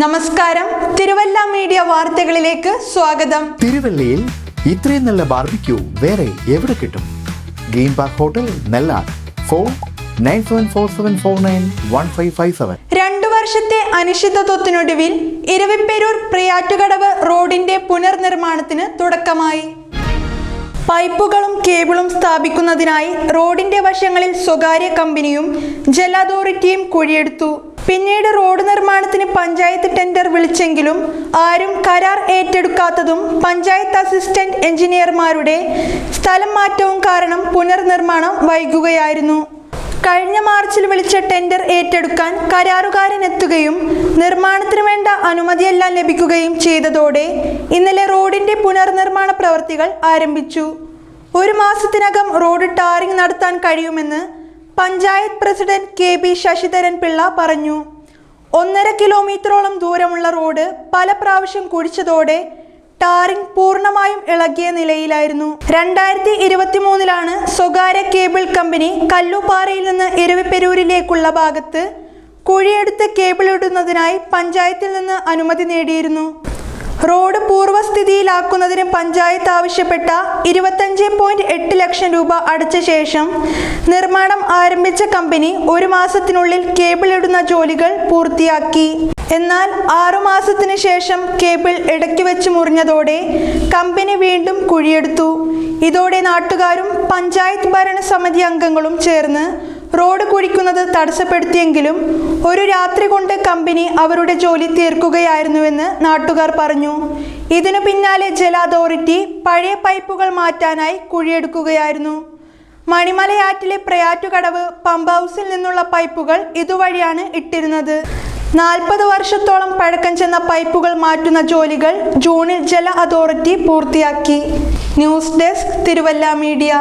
നമസ്കാരം. തിരുവല്ല മീഡിയ വാർത്തകളിലേക്ക് സ്വാഗതം. തിരുവല്ലയിൽ ഇത്രയും നല്ല ബാർബിക്യൂ വേറെ എവിടെ കിട്ടും? Green park hotel നെല്ലാർ phone nine seven four seven four nine one five five seven രണ്ടു വർഷത്തെ അനിശ്ചിതത്വത്തിനൊടുവിൽ ഇരവിപ്പേരൂർ പ്രിയാറ്റുകടവ് റോഡിന്റെ പുനർനിർമ്മാണത്തിന് തുടക്കമായി. പൈപ്പുകളും കേബിളും സ്ഥാപിക്കുന്നതിനായി റോഡിന്റെ വശങ്ങളിൽ സ്വകാര്യ കമ്പനിയും ജല അതോറിറ്റിയും കുഴിയെടുത്തു. പിന്നീട് റോഡ് നിർമ്മാണത്തിന് പഞ്ചായത്ത് ടെൻഡർ വിളിച്ചെങ്കിലും ആരും കരാർ ഏറ്റെടുക്കാത്തതും പഞ്ചായത്ത് അസിസ്റ്റന്റ് എഞ്ചിനീയർമാരുടെ സ്ഥലം മാറ്റവും കാരണം പുനർനിർമ്മാണം വൈകുകയായിരുന്നു. കഴിഞ്ഞ മാർച്ചിൽ വിളിച്ച ടെൻഡർ ഏറ്റെടുക്കാൻ കരാറുകാരൻ എത്തുകയും നിർമ്മാണത്തിന് വേണ്ട അനുമതിയെല്ലാം ലഭിക്കുകയും ചെയ്തതോടെ ഇന്നലെ റോഡിന്റെ പുനർനിർമ്മാണ പ്രവർത്തികൾ ആരംഭിച്ചു. ഒരു മാസത്തിനകം റോഡ് ടാറിംഗ് നടത്താൻ കഴിയുമെന്ന് panchayat president K B Sasidharan Pillai പറഞ്ഞു ഒന്നര കിലോമീറ്ററോളം ദൂരമുള്ള റോഡ് പല പ്രാവശ്യം കുഴിച്ചതോടെ ടാറിംഗ് പൂർണമായും ഇളകിയ നിലയിലായിരുന്നു. രണ്ടായിരത്തി ഇരുപത്തി മൂന്നിലാണ് സ്വകാര്യ കേബിൾ കമ്പനി കല്ലുപാറയിൽ നിന്ന് ഇരവിപ്പെരൂരിലേക്കുള്ള ഭാഗത്ത് കുഴിയെടുത്ത് കേബിൾ ഇടുന്നതിനായി പഞ്ചായത്തിൽ നിന്ന് അനുമതി നേടിയിരുന്നു. റോഡ് പൂർവസ്ഥിതിയിലാക്കുന്നതിന് പഞ്ചായത്ത് ആവശ്യപ്പെട്ട ഇരുപത്തഞ്ച് പോയിന്റ് എട്ട് ലക്ഷം രൂപ അടച്ച ശേഷം നിർമ്മാണം ആരംഭിച്ച കമ്പനി ഒരു മാസത്തിനുള്ളിൽ കേബിൾ ഇടുന്ന ജോലികൾ പൂർത്തിയാക്കി. എന്നാൽ ആറുമാസത്തിന് ശേഷം കേബിൾ ഇടയ്ക്ക് വെച്ച് മുറിഞ്ഞതോടെ കമ്പനി വീണ്ടും കുഴിയെടുത്തു. ഇതോടെ നാട്ടുകാരും പഞ്ചായത്ത് ഭരണസമിതി അംഗങ്ങളും ചേർന്ന് റോഡ് കുഴിക്കുന്നത് തടസ്സപ്പെടുത്തിയെങ്കിലും ഒരു രാത്രി കൊണ്ട് കമ്പനി അവരുടെ ജോലി തീർക്കുകയായിരുന്നുവെന്ന് നാട്ടുകാർ പറഞ്ഞു. ഇതിനു പിന്നാലെ ജല അതോറിറ്റി പഴയ പൈപ്പുകൾ മാറ്റാനായി കുഴിയെടുക്കുകയായിരുന്നു. മണിമലയാറ്റിലെ പ്രയാറ്റുകടവ് പമ്പ് ഹൗസിൽ നിന്നുള്ള പൈപ്പുകൾ ഇതുവഴിയാണ് ഇട്ടിരുന്നത്. നാൽപ്പത് വർഷത്തോളം പഴക്കം ചെന്ന പൈപ്പുകൾ മാറ്റുന്ന ജോലികൾ ജൂണിൽ ജല അതോറിറ്റി പൂർത്തിയാക്കി. News desk Thiruvalla media.